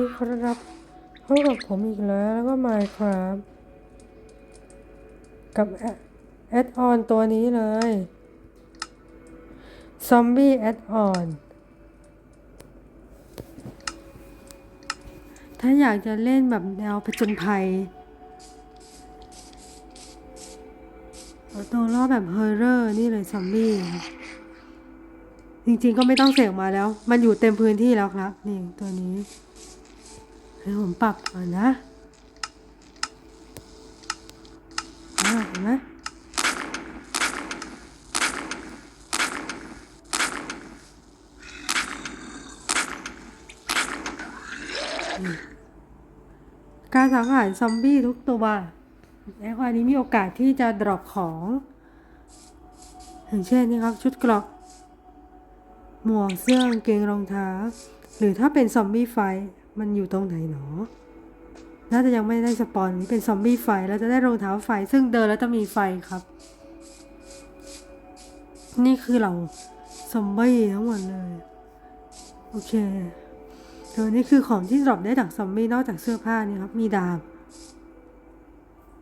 ครับพบกับผมอีกแล้วแล้วก็ Minecraft กับแอดออนตัวนี้เลย Zombie Add-on ถ้าอยากจะเล่นแบบแนวผจญภัยเอาตัวรอบแบบเฮอร์เรอร์นี่เลยซอมบี้จริงๆก็ไม่ต้องเสกมาแล้ว มันอยู่เต็มพื้นที่แล้วครับ นี่ตัวนี้ ให้ผมปรับก่อนนะอ่าเห็นไหมการสังหารซอมบี้ทุกตัวในควานี้มีโอกาสที่จะดรอปของอย่างเช่นนี่ครับ ชุดเกราะหมวกเสื้อกางเกงรองเท้าหรือถ้าเป็นซอมบี้ไฟ มันอยู่ตรงไหนหนอ น่าจะยังไม่ได้สปอนนี้เป็นซอมบี้ไฟแล้วจะได้รองเท้าไฟ ซึ่งเดินแล้วจะมีไฟครับ นี่คือเราซอมบี้ทั้งหมดเลย โอเคตัวนี้คือของที่ดรอปได้จากซอมบี้นอกจากเสื้อผ้านี่ครับ มีดาบ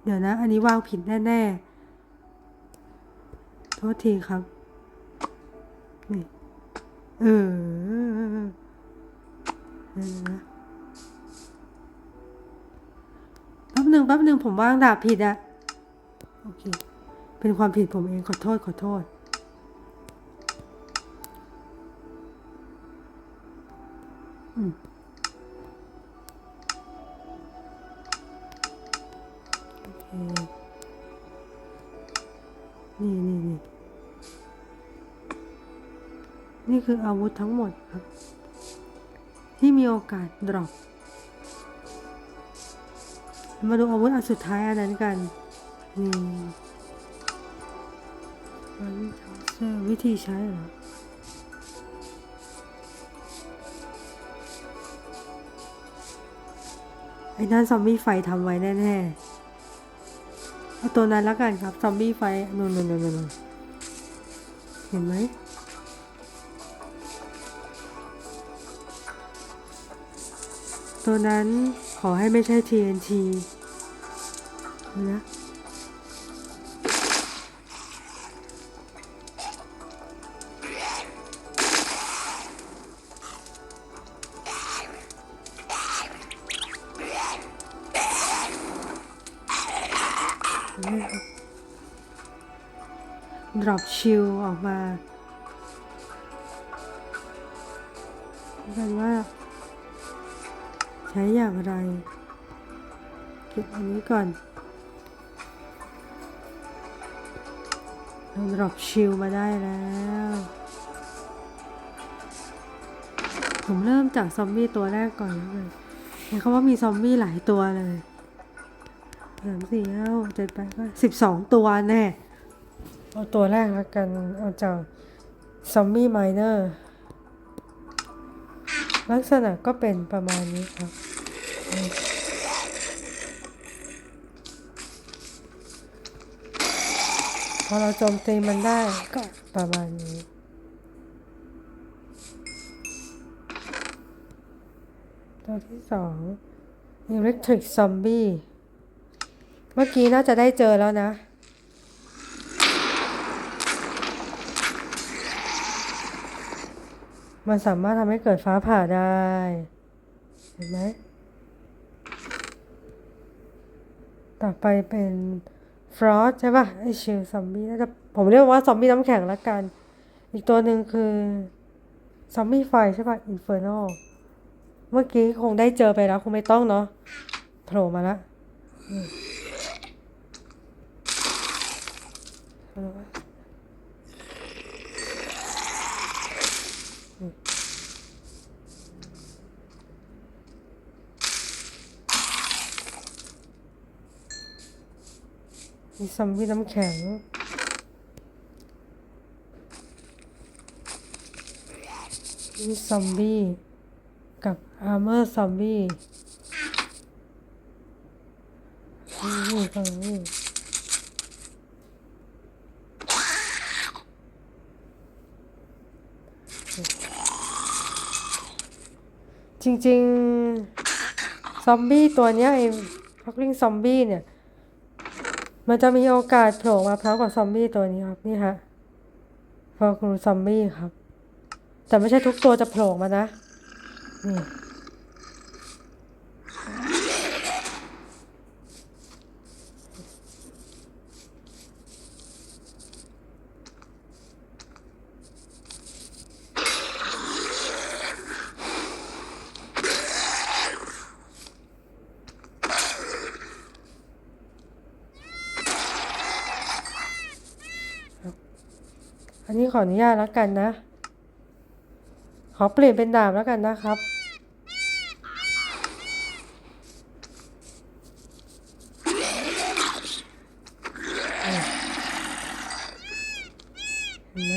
เดี๋ยวนะ อันนี้วางผิดแน่ๆ โทษทีครับ นี่ เออเออนะ ป๊บหนึ่งแป๊บหนึ่งผมวางดาบผิดอะโอเค เป็นความผิดผมเองขอโทษขอโทษ อืมนี่นี่นี่นี่คืออาวุธทั้งหมดครับ ที่มีโอกาสดรอป มาดูอาวุธอันสุดท้ายอันนั้นกันนี่วันเซอร์วิธีใช้เหรอไอ้นั่นซอมบี้ไฟทำไว้แน่ๆ เอาตัวนั้นแล้วกันครับ ซอมบี้ไฟนู่นนู่นนู่นนู่นเห็นไหมตัวนั้น ขอให้ไม่ใช่ TNT นะดรอปชิลออกมาดูกันว่า ใช้อย่างไร เก็บอันนี้ก่อนเราดรอปชิลมาได้แล้ว ผมเริ่มจากซอมบี้ตัวแรกก่อนแล้วกันเห็นเขาว่ามีซอมบี้หลายตัวเลยสามสี่ห้าเจ็ดแปดก็สิบสองตัวแน่ เอาตัวแรกแล้วกัน เอาจากซอมบี้ไมเนอร์ ลักษณะก็เป็นประมาณนี้ครับ พอเราโจมตีมันได้ก็ประมาณนี้ ตัวที่สอง Electric Zombie เมื่อกี้น่าจะได้เจอแล้วนะ มันสามารถทำให้เกิดฟ้าผ่าได้ เห็นไหม ต่อไปเป็นฟรอสใช่ป่ะไอชิลซอมบี้น่าจะผมเรียกว่าซอมบี้น้ำแข็งละกัน อีกตัวหนึ่งคือซอมบี้ไฟใช่ป่ะอินเฟอร์โนเมื่อกี้คงได้เจอไปแล้ว คงไม่ต้องเนาะโผล่มาละอืมเอาละวะ มีซอมบี้น้ำแข็ง มีซอมบี้กับอาร์เมอร์ซอมบี้นี่ฝั่งนี้จริงๆ ซอมบี้ตัวเนี้ยไอ้พักลิงซอมบี้เนี่ย มันจะมีโอกาสโผล่มาพร้อมกับซอมบี้ตัวนี้ครับนี่ฮะฟอร์ครูซอมบี้ครับ แต่ไม่ใช่ทุกตัวจะโผล่มานะนี่ อันนี้ขออนุญาตแล้วกันนะ ขอเปลี่ยนเป็นดาบแล้วกันนะครับ เห็นไหม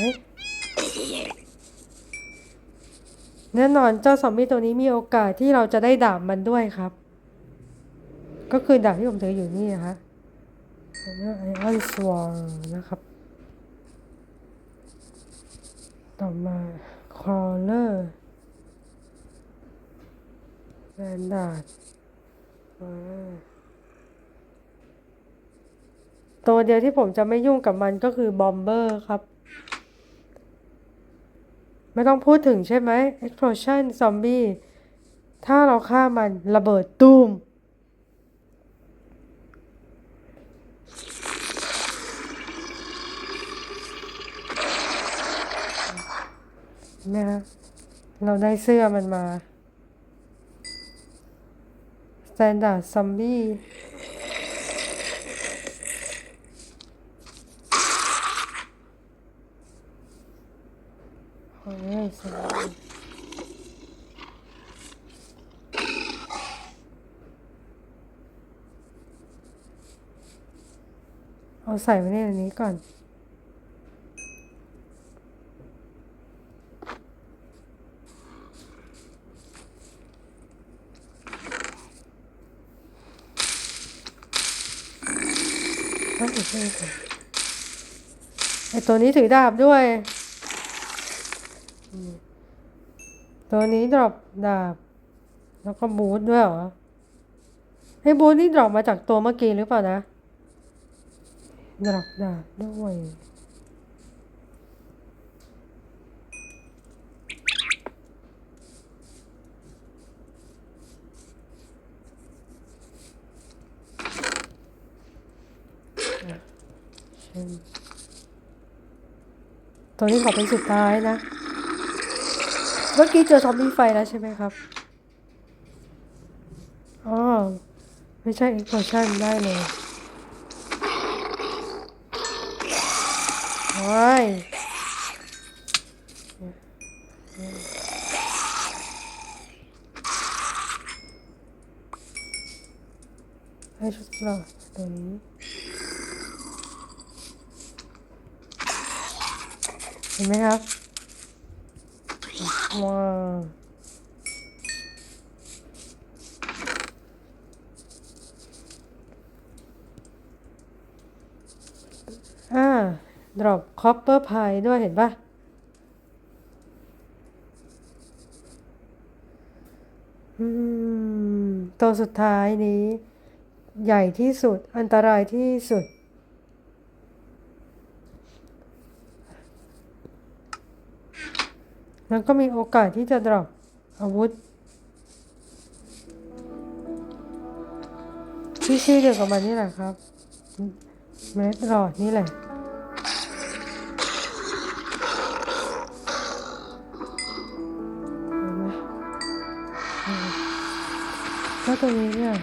แน่นอนเจ้าซอมบี้ตัวนี้มีโอกาสที่เราจะได้ดาบมันด้วยครับ ก็คือดาบที่ผมถืออยู่นี่นะคะไอออนสวอร์นะครับ ต่อมาคอลเลอร์แบนดาตัวเดียวที่ผมจะไม่ยุ่งกับมันก็คือบอมเบอร์ครับ ไม่ต้องพูดถึงใช่ไหม explosion zombie ถ้าเราฆ่ามันระเบิดตูม นไหมคะเราได้เสื้อมันมา standard zombie โอ้ยสวยเอาใส่ไว้ในอันนี้ก่อน ต้องอีกเลยค่ะ ไอตัวนี้ถือดาบด้วย ตัวนี้ดรอปดาบ แล้วก็บูทด้วยเหรอไอบูทนี่ดรอปมาจากตัวเมื่อกี้หรือเปล่านะ ดรอปดาบด้วย ตัวนี้ขอเป็นสุดท้ายนะ เมื่อกี้เจอซอมบี้ไฟแล้วใช่ไหมครับอ๋อไม่ใช่ explosion ได้เลยโอ้ยให้ชุดกรอกตัวนี้ ห็นไหมครับว้าวอ่า drop copper pie ด้วยเห็นปะอืม ตัวสุดท้ายนี้ ใหญ่ที่สุดอันตรายที่สุด แล้วก็มีโอกาสที่จะดรอปอาวุธที่ชื่อเดียวกับมันนี่แหละครับเมล็ดรอดนี่แหละเห็นไหมอืมแล้วตัวนี้เนี่ย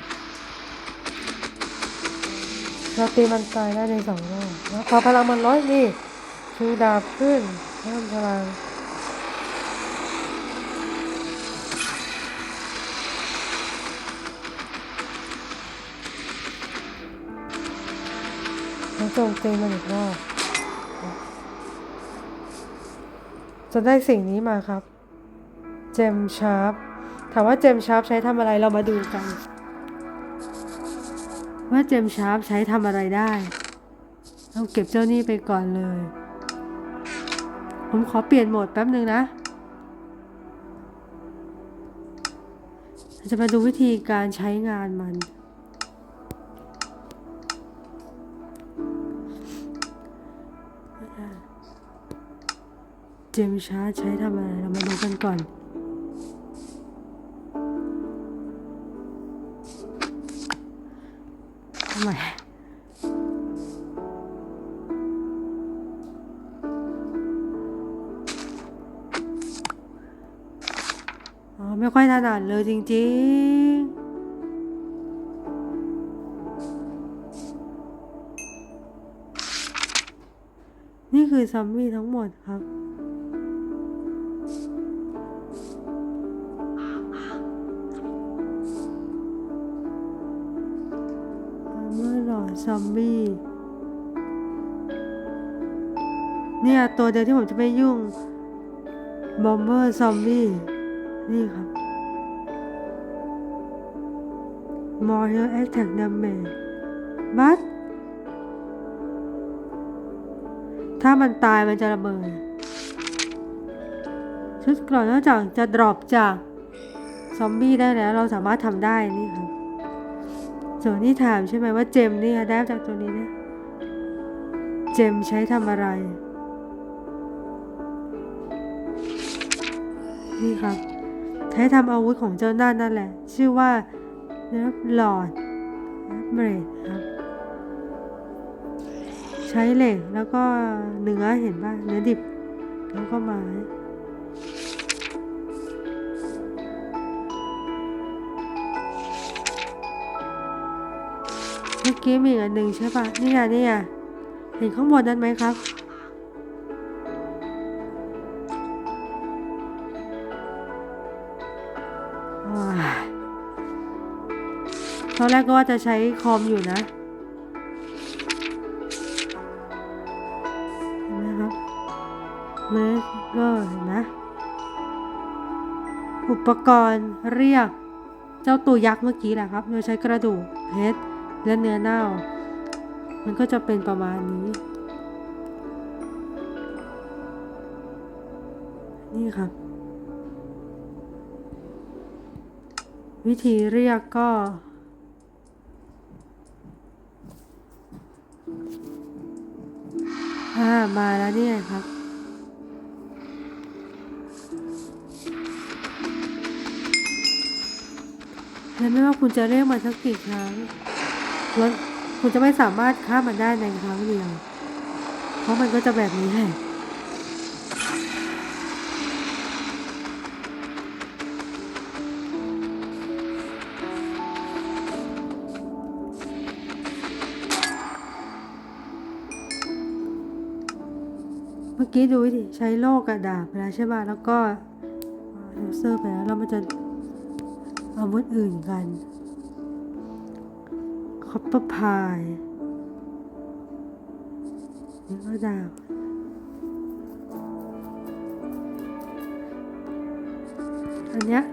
เราตีมันตายได้ในสองรอบแล้วพอพลังมันร้อยนี่ชูดาบขึ้นเพิ่มพลัง โจมตีมันอีกรอบจะได้สิ่งนี้มาครับ เจมชาร์ปถามว่าเจมชาร์ปใช้ทำอะไรเรามาดูกัน ว่าเจมชาร์ปใช้ทำอะไรได้เอาเก็บเจ้านี่ไปก่อนเลย ผมขอเปลี่ยนโหมดแป๊บหนึ่งนะจะมาดูวิธีการใช้งานมัน จมชาร์ใช้ทำอะไรเรามาดูกันก่อน ทำไมอ๋อไม่ค่อยถนัดเลยจริงๆนี่คือซัมมี่ทั้งหมดครับ อดซอมบี้เนี่ยตัวเดียวที่ผมจะไม่ยุ่งบอมเบอร์ซอมบี้นี่ครับ More Health Attack Damage บัสถ้ามันตายมันจะระเบิด ชุดกรอนนอกจากจะดรอปจาก ซอมบี้ได้แล้วเราสามารถทำได้นี่ครับ ส่วนที่ถามใช่ไหมว่าเจมนี่ได้จากตัวนี้เนี่ยเจมใช้ทำอะไร นี่ครับ ใช้ทำอาวุธของเจ้านั่นนั่นแหละ ชื่อว่าเนื้อหลอดเบรดครับ ใช้เหล็กแล้วก็เนื้อเห็นป่ะเนื้อดิบแล้วก็ไม้ เมื่อกี้มีอีกอันหนึ่งใช่ปะนี่ไงนี่ไงเห็นข้างบนนั้นไหมครับว้ายตอนแรกก็ว่าจะใช้คอมอยู่นะเห็นไหมครับเลสก็เห็นไหมอุปกรณ์เรียกเจ้าตัวยักษ์เมื่อกี้แหละครับ โดยใช้กระดูกเพชร และเนื้อเน่า มันก็จะเป็นประมาณนี้ นี่ครับวิธีเรียกก็ อ่า มาแล้วเนี่ยครับและไม่ว่าคุณจะเรียกมันสักกี่ครั้ง แล้วคุณจะไม่สามารถฆ่ามันได้ในครั้งเดียว เพราะมันก็จะแบบนี้แหละเมื่อกี้ดูวิธีใช้โล่กระดาษไปแล้วใช่ไหมแล้วก็เลเซอร์ไปแล้วแล้วมันจะอาวุธอื่นกัน คอปเปอร์พายนี่ก็ดาบอันเนี้ย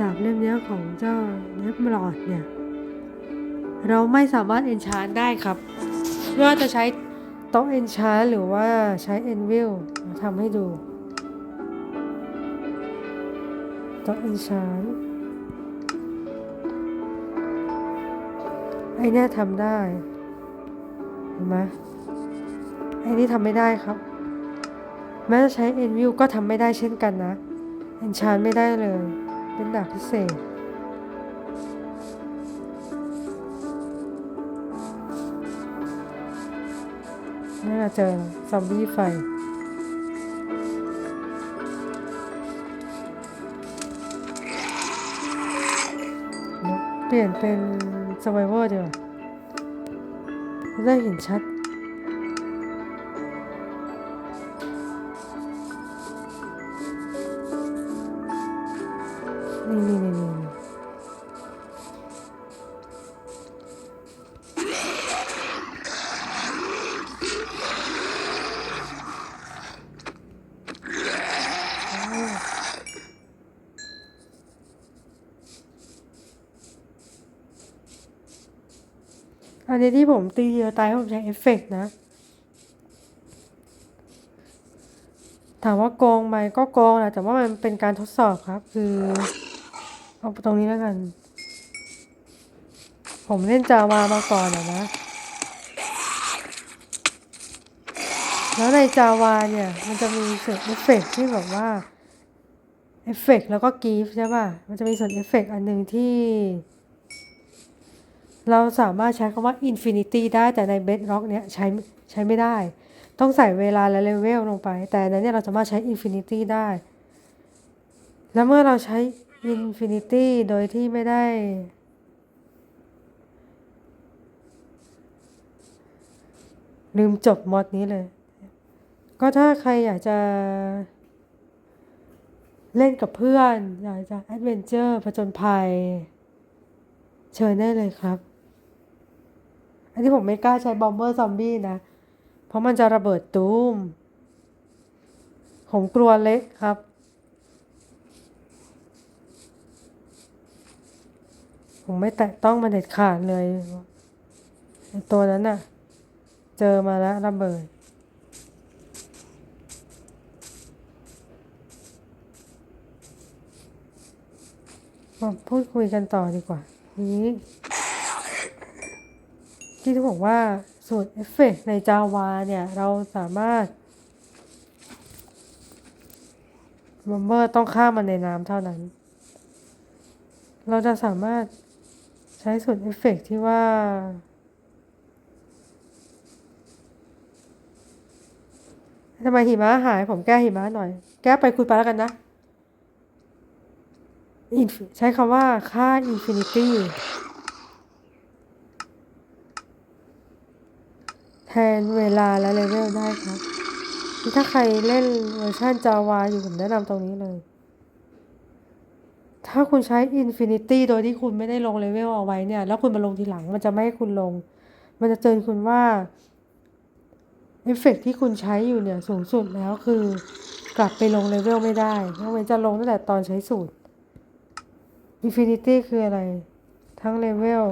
ดาบเล่มเนี้ยของเจ้าเนฟบลอดเนี่ย เราไม่สามารถเอนชานได้ครับไม่ว่าจะใช้โต๊ะเอนชาร์หรือว่าใช้เอนวิลทำให้ดูโต๊ะเอนชาร์ ไอเนี่ยทำได้เห็นไหมไอนี่ทำไม่ได้ครับ แม้จะใช้เอ็นวิลก็ทำไม่ได้เช่นกันนะเอนชาร์ไม่ได้เลย เป็นดาบพิเศษนี่เราเจอซอมบี้ไฟเปลี่ยนเป็น s u r v i v o r ดีกว่าได้เห็นชัด ผมตีเดียวตายเพราะผมใช้เอฟเฟกต์นะ ถามว่าโกงไหมก็โกงแหละแต่ว่ามันเป็นการทดสอบครับ คือ เอาตรงนี้แล้วกัน ผมเล่นจาวามาก่อนอะนะ แล้วในจาวาเนี่ย มันจะมีส่วนเอฟเฟกต์ที่แบบว่าเอฟเฟกต์แล้วก็กีฟใช่ป่ะ มันจะมีส่วนเอฟเฟกต์อันหนึ่งที่ เราสามารถใช้คำว่า Infinity ได้แต่ใน Bedrock เนี่ยใช้ใช้ไม่ได้ ต้องใส่เวลาและเลเวลลงไป แต่นนั้นเนี่ยเราสามารถใช้ Infinity ได้ แล้วเมื่อเราใช้ Infinity โดยที่ไม่ได้ ลืมจบมอดนี้เลย ก็ถ้าใครอยากจะเล่นกับเพื่อน อยากจะแอดเวนเจอร์ผจญภัย เชิญได้เลยครับ อันนี้ผมไม่กล้าใช้บอมเบอร์ซอมบี้นะ เพราะมันจะระเบิดตูม ผมกลัวเละครับ ผมไม่แตะต้องมันเด็ดขาดเลยตัวนั้นน่ะ เจอมาแล้วระเบิดมาพูดคุยกันต่อดีกว่านี้ ที่ที่บอกว่าสูตรเอฟเฟกในจาวาเนี่ย เราสามารถมัมเบอร์ต้องฆ่ามันในน้ำเท่านั้น เราจะสามารถใช้สูตรเอฟเฟกที่ว่า ทำไมหิมะหาย ผมแก้หิมะหน่อย แก้ไปคุยไปแล้วกันนะใช้คำว่าค่า infinity แทนเวลาและเลเวลได้ครับถ้าใครเล่นเวอร์ชัน Java อยู่ผมแนะนำตรงนี้เลย ถ้าคุณใช้ Infinity โดยที่คุณไม่ได้ลงเลเวลเอาไว้เนี่ย แล้วคุณมาลงทีหลังมันจะไม่ให้คุณลง มันจะเตือนคุณว่าเอฟเฟกต์ที่คุณใช้อยู่เนี่ยสูงสุดแล้วคือกลับไปลงเลเวลไม่ได้ยกเว้นจะลงตั้งแต่ตอนใช้สูตร Infinity คืออะไร ทั้งเลเวล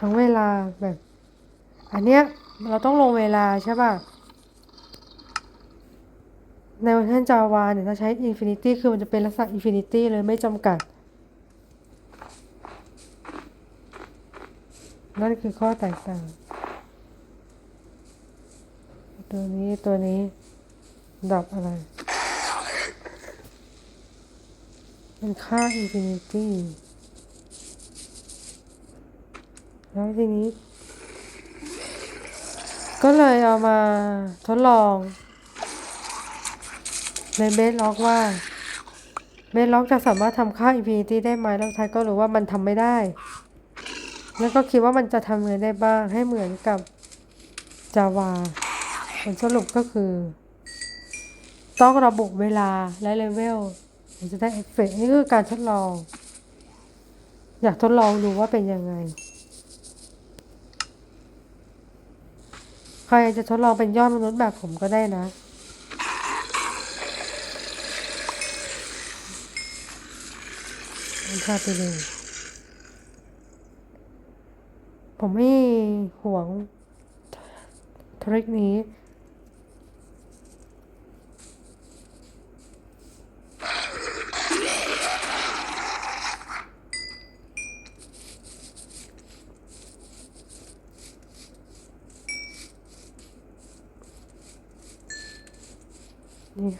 ทั้งเวลาแบบ อันเนี้ยเราต้องลงเวลาใช่ป่ะ ในเวอร์ชัน Java เนี่ยถ้าใช้ Infinity คือมันจะเป็นลักษณะ Infinity เลยไม่จำกัด นั่นคือข้อแตกต่าง ตัวนี้ตัวนี้ดับอะไร เป็นค่า infinity แล้วทีนี้ ก็เลยเอามาทดลอง ในเบสล็อกว่าเบสล็อกจะสามารถทำค่า infinity ได้ไหมแล้วท้ายก็รู้ว่ามันทำไม่ได้ แล้วก็คิดว่ามันจะทำเงินได้บ้างให้เหมือนกับ Java ผลสรุปก็คือ ต้องระบุเวลาและเลเวลถึงจะได้เอฟเฟกต์นี่คือการทดลอง อยากทดลองดูว่าเป็นยังไง ใครจะทดลองเป็นยอดมนุษย์แบบผมก็ได้นะชาไปเลย ผมไม่ห่วงทริคนี้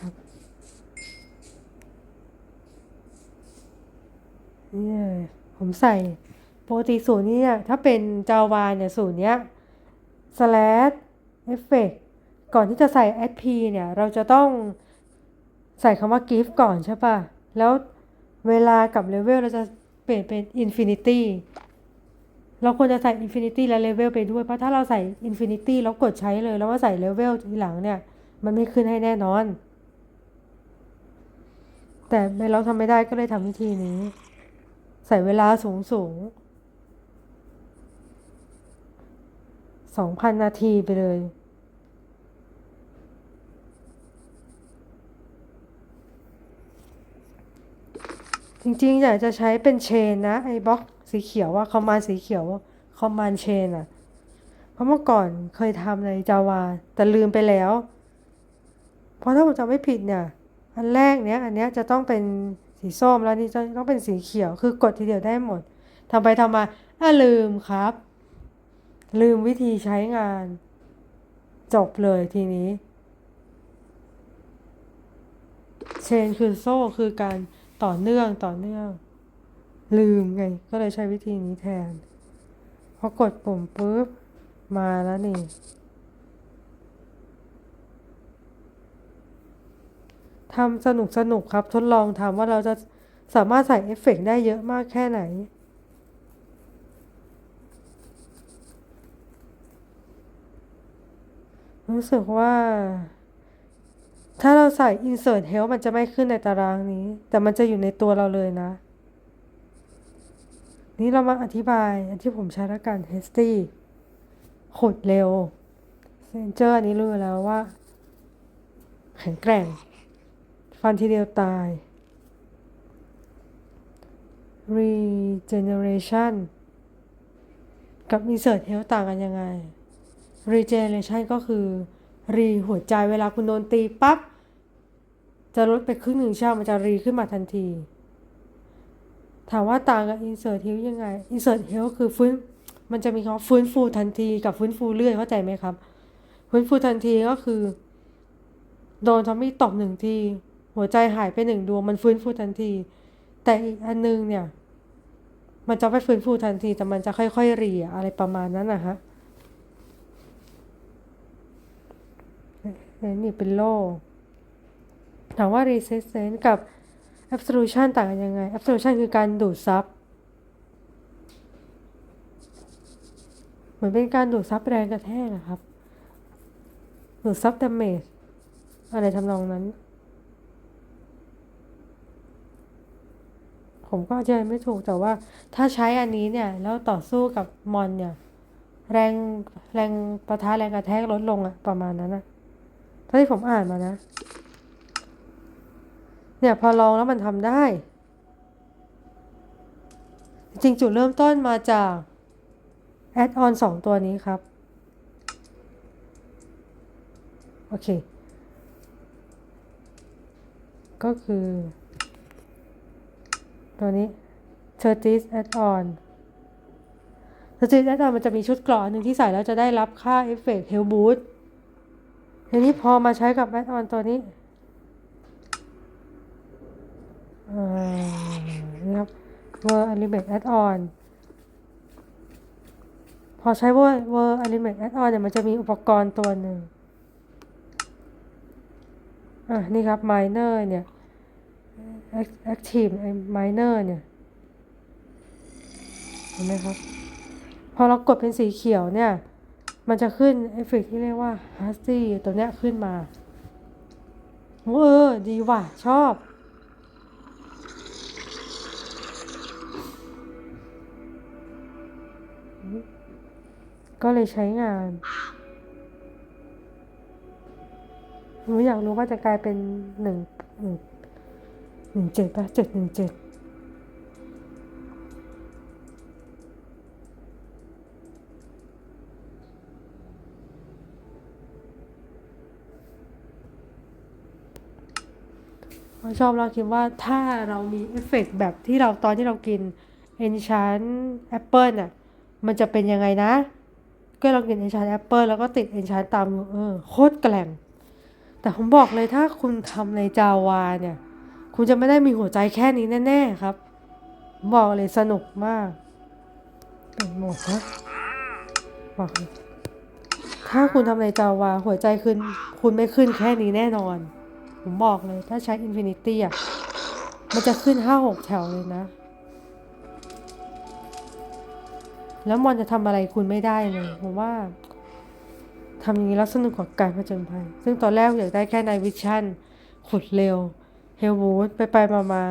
ครับ นี่เลยผม ใส่ปกติสูตรนี้เนี่ยถ้าเป็นจาวาเนี่ยสูตรเนี้ย slash effect ก่อนที่จะใส่ sp เนี่ยเราจะต้องใส่คำว่า give ก่อนใช่ป่ะ แล้วเวลากับ level เราจะเปลี่ยนเป็น infinity เราควรจะใส่ infinity และ level ไปด้วย เพราะถ้าเราใส่ infinity แล้วกดใช้เลย แล้วมาใส่ level ทีหลังเนี่ย มันไม่ขึ้นให้แน่นอน แต่เราทำไม่ได้ก็เลยทำวิธีนี้ ใส่เวลาสูงสูงสองพันนาทีไปเลย จริงๆ อยากจะใช้เป็นเชนนะ ไอ้บล็อกสีเขียวว่าคอมมานด์สีเขียวคอมมานด์เชนอะเพราะเมื่อก่อนเคยทำในจาวาแต่ลืมไปแล้ว เพราะถ้าผมจำไม่ผิดเนี่ย อันแรกเนี้ย อันเนี้ยจะต้องเป็น สีส้มแล้วนี่จะต้องเป็นสีเขียวคือกดทีเดียวได้หมดทำไปทำมาอะลืมครับ ลืมวิธีใช้งาน จบเลยทีนี้เชนคือโซ่คือการต่อเนื่องต่อเนื่อง ลืมไง ก็เลยใช้วิธีนี้แทนพอกดปุ่มปุ๊บ มาแล้วนี่ ทำสนุกสนุกครับ ทดลองทำว่าเราจะสามารถใส่เอฟเฟกต์ได้เยอะมากแค่ไหน รู้สึกว่า ถ้าเราใส่ insert help มันจะไม่ขึ้นในตารางนี้ แต่มันจะอยู่ในตัวเราเลยนะ นี่เรามาอธิบายอันที่ผมใช้แล้วกัน hasty ขุดเร็ว Ranger อันนี้รู้แล้วว่าแข็งแกร่ง ฟันทีเดียวตาย regeneration กับ insert health ต่างกันยังไง regeneration ก็คือ รีหัวใจเวลาคุณโดนตีปั๊บ จะลดไปครึ่งหนึ่งใช่ไหมมันจะรีขึ้นมาทันที ถามว่าต่างกับ insert health ยังไง insert health คือฟื้น มันจะมีคำว่าฟื้นฟูทันทีกับฟื้นฟูเรื่อยเข้าใจไหมครับ ฟื้นฟูทันทีก็คือ โดนทอมมี่ตบหนึ่งที หัวใจหายไปหนึ่งดวงมันฟื้นฟูทันที แต่อีกอันนึงเนี่ย มันจะไม่ฟื้นฟูทันที แต่มันจะค่อยๆเรียอะไรประมาณนั้นนะฮะนี่เป็นโลถามว่า resistance กับ absolution ต่างกันยังไง absolution คือการดูดซับเหมือนเป็นการดูดซับแรงกระแทกนะครับ ดูดซับดาเมจอะไรทำนองนั้น ผมก็อธิบายไม่ถูกแต่ว่าถ้าใช้อันนี้เนี่ยแล้วต่อสู้กับมอนเนี่ย แรงแรงประทะแรงกระแทกลดลงอะประมาณนั้นอะท่าที่ผมอ่านมานะ เนี่ยพอลองแล้วมันทำได้ จริงจุดเริ่มต้นมาจากแอดออนสองตัวนี้ครับ โอเค ก็คือ ตัวนี้ t u r t i s Add-on t u r t i s Add-on มันจะมีชุดกราะหนึ่งที่ใส่แล้วจะได้รับค่าเอฟเฟกต์ Health Boost ทีนี้พอมาใช้กับ Add-on ตัวนี้นี่ครับ Word Element Add-on พอใช้ Word Word Element Add-on เนี่ยมันจะมีอุปกรณ์ตัวหนึ่งอะนี่ครับ Miner เนี่ย Active Miner เนี่ยเห็นไหมครับ พอเรากดเป็นสีเขียวเนี่ย มันจะขึ้นเอฟเฟกต์ที่เรียกว่า h a s t y ตัวเนี้ยขึ้นมาโอ้เออดีว่ะ ชอบ ก็เลยใช้งานหนูอยากรู้ว่าจะกลายเป็นหนึ่งหนึ่ง หนึ่งเจ็ดแป่ะเจ็ดหนึ่งเจ็ดชอบเราคิดว่าถ้าเรามีเอฟเฟกต์แบบที่เราตอนที่เรากิน Enchant Apple น่ะมันจะเป็นยังไงนะ ก็เรากิน Enchant Apple แล้วก็ติด Enchant ตามเออโคตรแกล่ง แต่ผมบอกเลยถ้าคุณทำในจาวาเนี่ย คุณจะไม่ได้มีหัวใจแค่นี้แน่ๆครับ บอกเลยสนุกมากเป็นหมดนะบอกเลยถ้าคุณทำในจาวาหัวใจขึ้น คุณไม่ขึ้นแค่นี้แน่นอน ผมบอกเลยถ้าใช้ Infinity อะ มันจะขึ้นห้าหกแถวเลยนะ แล้วมอนจะทำอะไรคุณไม่ได้เลย ผมว่าทำอย่างนี้แล้วสนุกกว่าการผจญภัย ซึ่งตอนแรกอยากได้แค่ในวิชั่น ขุดเร็ว เฮลวูดไปไปมามา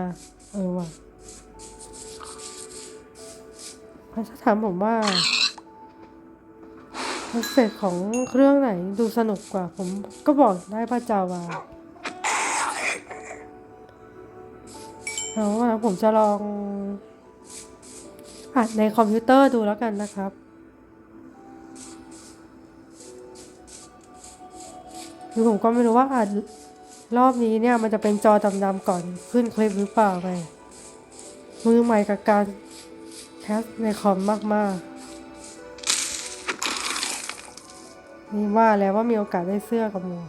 เออว่ะถ้าถามผมว่าเอฟเฟกของเครื่องไหนดูสนุกกว่า ผมก็บอกได้พระจาวาเอาว่าผมจะลองอัดในคอมพิวเตอร์ดูแล้วกันนะครับคือผมก็ไม่รู้ว่าอัด รอบนี้เนี่ยมันจะเป็นจอดำๆก่อนขึ้นคลิปหรือเปล่าไปมือใหม่กับการแคสในคอมมากๆ นี่ว่าแล้วว่ามีโอกาสได้เสื้อกับหมู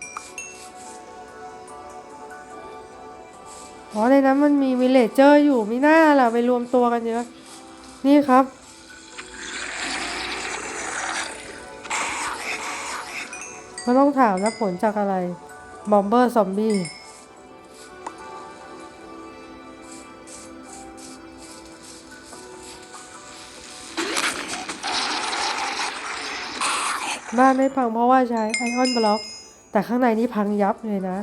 อ๋อในนั้นมันมีวิลเลจเจอร์อยู่ไม่น่าล่ะไปรวมตัวกันเยอะ นี่ครับก็ต้องถามนะผลจากอะไร บอมเบอร์ซอมบี้บ้านไม่พังเพราะว่าใช้ไอออนบล็อก แต่ข้างในนี่พังยับเลยนะ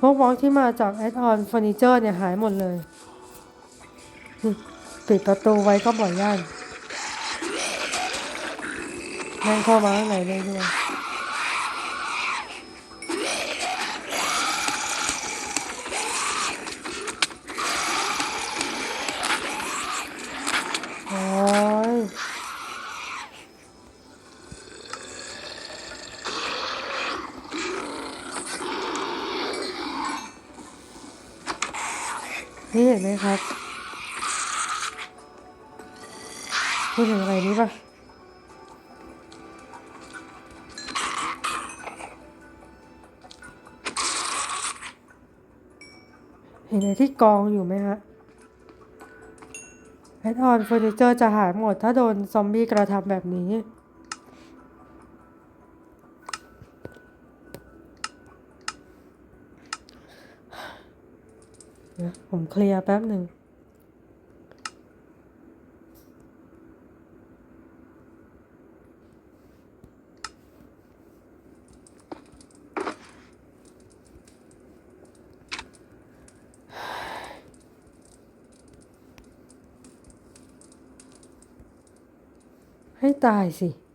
พวกบล็อกที่มาจากแอดออนเฟอร์นิเจอร์เนี่ยหายหมดเลย ปิดประตูไว้ก็บ่อยย่านแม่งเข้ามาข้างในได้ด้วย โอ้ย เห็นไหมครับ พูดถึงอะไรนี้ปะเห็นไอ้ที่กองอยู่ไหมฮะแอดออนเฟอร์นิเจอร์จะหายหมดถ้าโดนซอมบี้กระทำแบบนี้ เดี๋ยวผมเคลียร์แป๊บหนึ่งให้ตายสิ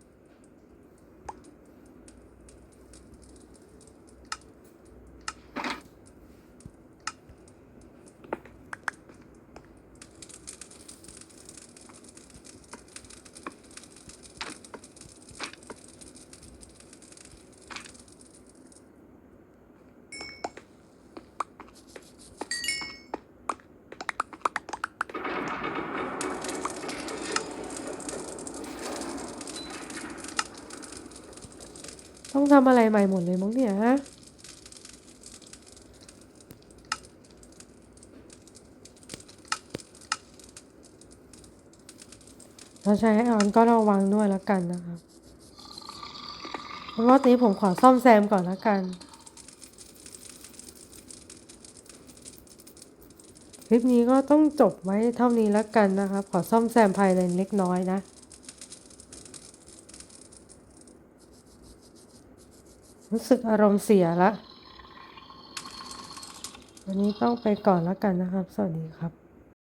ต้องทำอะไรใหม่หมดเลยมั้งเนี่ยฮะถ้าใช้ไอออนก็ระวังด้วยแล้วกันนะครับรอบนี้ผมขอซ่อมแซมก่อนแล้วกันคลิปนี้ก็ต้องจบไว้เท่านี้แล้วกันนะครับ ขอซ่อมแซมภายในเล็กน้อยนะ รู้สึกอารมณ์เสียละวันนี้ต้องไปก่อนแล้วกันนะครับ สวัสดีครับ